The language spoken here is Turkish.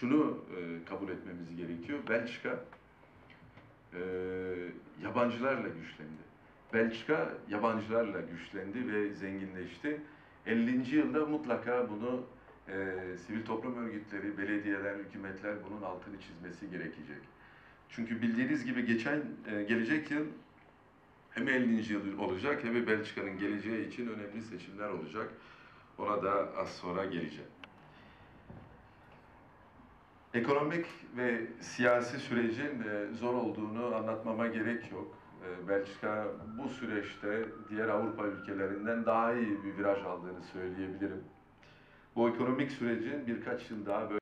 şunu e, kabul etmemiz gerekiyor. Belçika e, yabancılarla güçlendi. Belçika yabancılarla güçlendi ve zenginleşti. 50. yılda mutlaka bunu e, sivil toplum örgütleri, belediyeler, hükümetler bunun altını çizmesi gerekecek. Çünkü bildiğiniz gibi geçen e, gelecek yıl hem 50. yıl olacak hem de Belçika'nın geleceği için önemli seçimler olacak. Ona da az sonra geleceğim. Ekonomik ve siyasi sürecin e, zor olduğunu anlatmama gerek yok. E, Belçika bu süreçte diğer Avrupa ülkelerinden daha iyi bir viraj aldığını söyleyebilirim. Bu ekonomik sürecin birkaç yıl daha böyle